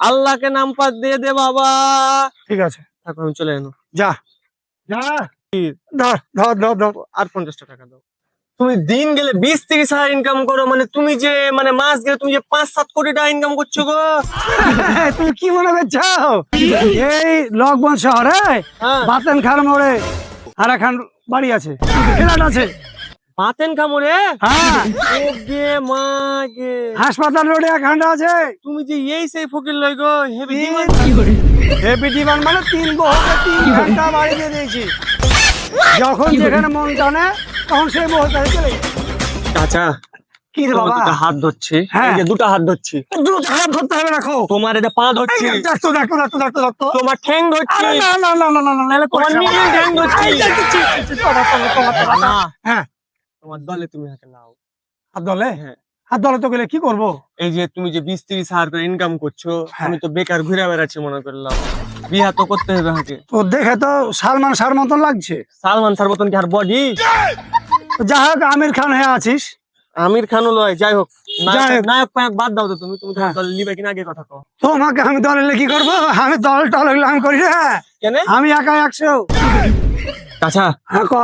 আল্লাহকে নাম পাত দিয়ে দে বাবা। ঠিক আছে। থাকো আমি চলে এলো যা। যা। ধর ধর ধর ধর। আর পঞ্চাশটা টাকা দাও। তুমি দিন গেলে বিশ তিরিশ হাজার ইনকাম করো মানে তুমি যে মানে মাস গেলে তুমি যে পাঁচ সাত কোটি টাকা ইনকাম করছ গো। তুমি কি মনে করছ? এই লকবন শহরে হ্যাঁ। বাতেন খান মোড়ে খান বাড়ি আছে ফ্ল্যাট আছে। পাতেন কামড়ে হ্যাঁ গে মা গে হাসপাতাল রোডে আছে তুমি যে এই সেই ফকির লই গো হেভি ডিমান্ড হেপি ডিমান্ড মানে তিন তিন ঘণ্টা বাড়ি দিয়ে দিয়েছি যখন যেখানে মন টানে তখন সেই বহরটাই চলে চাচা কি রে তোমার বাবা দুটো হাত ধরছি হ্যাঁ। এই যে দুটো হাত ধরছি দ্রুত হাত ধরতে হবে রাখো তোমার এটা পা ধরছি তোমার ঠ্যাং ধরছি না না না না না তোমার নিজের ঠ্যাং ধরছি। না হ্যাঁ তোমার দলে তুমি হাতে নাও। হাত দলে? হ্যাঁ। হাত দলে তো গেলে কি করব? এই যে তুমি যে বিশ তিরিশ হাজার করে ইনকাম করছ হ্যাঁ। আমি তো বেকার ঘুরে বেড়াচ্ছি মনে করলাম। বিয়া তো করতে হবে হাকে তো দেখে তো সালমান শাহর মতন লাগছে। সালমান শাহর মতন কি আর বডি যা হোক আমির খান হয়ে আছিস। আমির খানও লয় যাই হোক। নায়ক ফায়ক বাদ দাও তো তুমি তুমি হ্যাঁ। নিবে কিনা আগে কথা কও। তোমাকে আমি দলে কি করব? আমি দল টল আমি করি না। আমি একা একশো। আচ্ছা হ্যাঁ ক?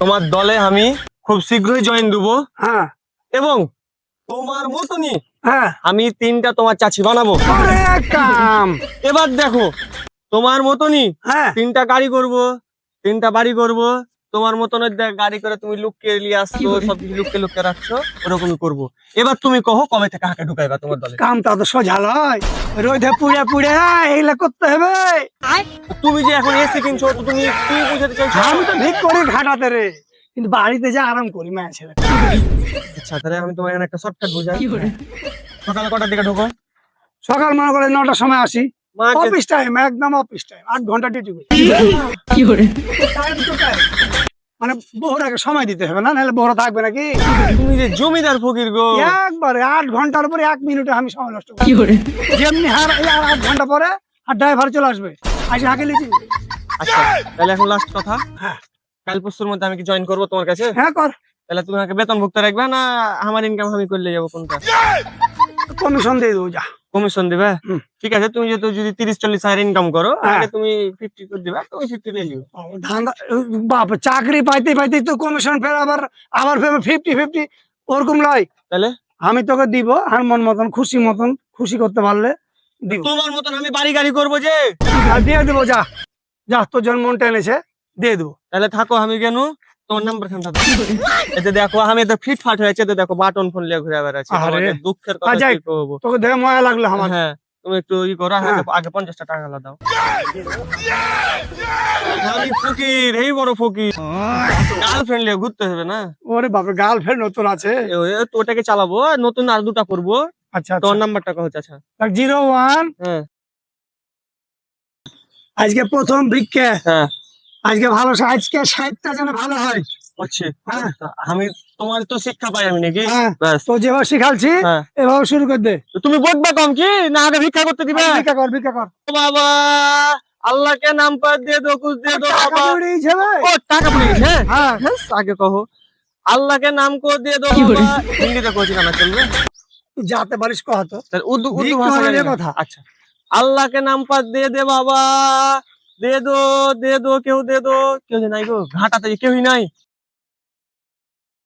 তোমার দলে আমি খুব শীঘ্রই জয়েন দেবো। হ্যাঁ। এবং তোমার মতনই হ্যাঁ। আমি তিনটা তোমার চাচি বানাবো। এবার দেখো তোমার মতনই হ্যাঁ। তিনটা গাড়ি করব তিনটা বাড়ি করব তোমার মতন ওই দেখ গাড়ি করে তুমি লুককে নিয়ে আসছো সব কিছু লুককে লুককে রাখছো ওরকমই করব। এবার তুমি কহো কবে থেকে হাঁকে ঢুকাইবা তোমার দলে? কামটা তো সোজা লয়। রোদে পুড়ে পুড়ে এইগুলা করতে হবে। তুমি যে এখন এসি কিনছো তো তুমি কি বুঝাতে চাইছো? আমি তো ঠিক করি ঘাটাতে রে। কিন্তু বাড়িতে যা আরাম করি মায়ের ছেলে। আচ্ছা তাহলে আমি তোমার এখানে একটা শর্টকাট বুঝাই। সকাল কটার দিকে ঢোকো? সকাল মনে করে নটার সময় আসি। অফিস টাইম একদম অফিস টাইম আট ঘণ্টা ডিউটি করি। Time to time। মানে বহরাকে সময় দিতে হবে না নাহলে বহরা থাকবে নাকি? তুমি যে জমিদার ফকির গো। একবারে আট ঘণ্টার পরে এক মিনিটে আমি সময় নষ্ট করি। যেমনি হার এই আর আট ঘণ্টা পরে আর ড্রাইভার চলে আসবে। আসে হাঁকে লিখি। আচ্ছা তাহলে এখন লাস্ট কথা। হ্যাঁ। কাল পরশুর মধ্যে আমি কি জয়েন করব তোমার কাছে? হ্যাঁ কর। তাহলে তুমি আমাকে বেতন ভুক্ত রাখবে না আমার ইনকাম আমি করলে যাব কোনটা? কমিশন দিয়ে দেবো যা। কমিশন দিবে। ঠিক আছে তুমি যেহেতু যদি তিরিশ চল্লিশ হাজার ইনকাম করো হ্যাঁ। তুমি ফিফটি করে দিবে তুমি ফিফটি নিয়ে ধান্দা বাপ চাকরি পাইতে পাইতে তো কমিশন ফের আবার আবার ফের ফিফটি ফিফটি ওরকম লয়। তাহলে? আমি তোকে দিব আর মন মতন খুশি মতন খুশি করতে পারলে দিব। তোমার মতন আমি বাড়ি গাড়ি করব যে। দিয়ে দেবো যা যা তোর জন্য মন টেনেছে দিয়ে দেবো। তাহলে থাকো আমি কেন তোমার নাম্বার খানটা এতে দেখো আমি তো ফিট ফাট হয়েছে তো দেখো বাটন ফোন লিয়ে ঘুরে বেড়াচ্ছি। দুঃখের কথা কি করব তোকে দেখে মজা লাগল আমার। হ্যাঁ তুমি একটু ই করো আগে হ্যাঁ। পঞ্চাশটা টাকা দাও। আমি ফকির এই বড় ফকির। গার্লফ্রেন্ড নিয়ে ঘুরতে হবে না? ওরে বাপরে গার্লফ্রেন্ড নতুন আছে? তো ওটাকে চালাবো নতুন আর দুটা করব। আচ্ছা তোর নাম্বারটা হচ্ছে আচ্ছা? জিরো ওয়ান হ্যাঁ। আজকে প্রথম ভিক্ষে হ্যাঁ। আজকে ভালো আজকে সাহিত্যটা যেন ভালো হয়। হচ্ছে। আমি তোমার তো শিক্ষা পাই আমি নাকি? তো যেভাবে শিখালছি এভাবে শুরু করে দে। তুমি বলবে কম কি? না আগে ভিক্ষা করতে দিবে? ভিক্ষা কর ভিক্ষা কর। বাবা! আল্লাহকে নাম পার দিয়ে দো কুছ দিয়ে দো বাবা। দৌড়ে দিয়েছে ভাই। ও টাকা পড়ে হ্যাঁ? হ্যাঁ আগে কহো। আল্লাহকে নাম কো দিয়ে দো বাবা। হিন্দিতে কইছি না চলবে। তুই যাতে পারিস কহ তো। উর্দু উর্দু ভাষা হলে জানি না। কথা। আচ্ছা। আল্লাহকে নাম পার দিয়ে দে বাবা। দে দো দে দো কেউ দে দো কেউ নাই গো। ঘাটাতে কেউই নাই।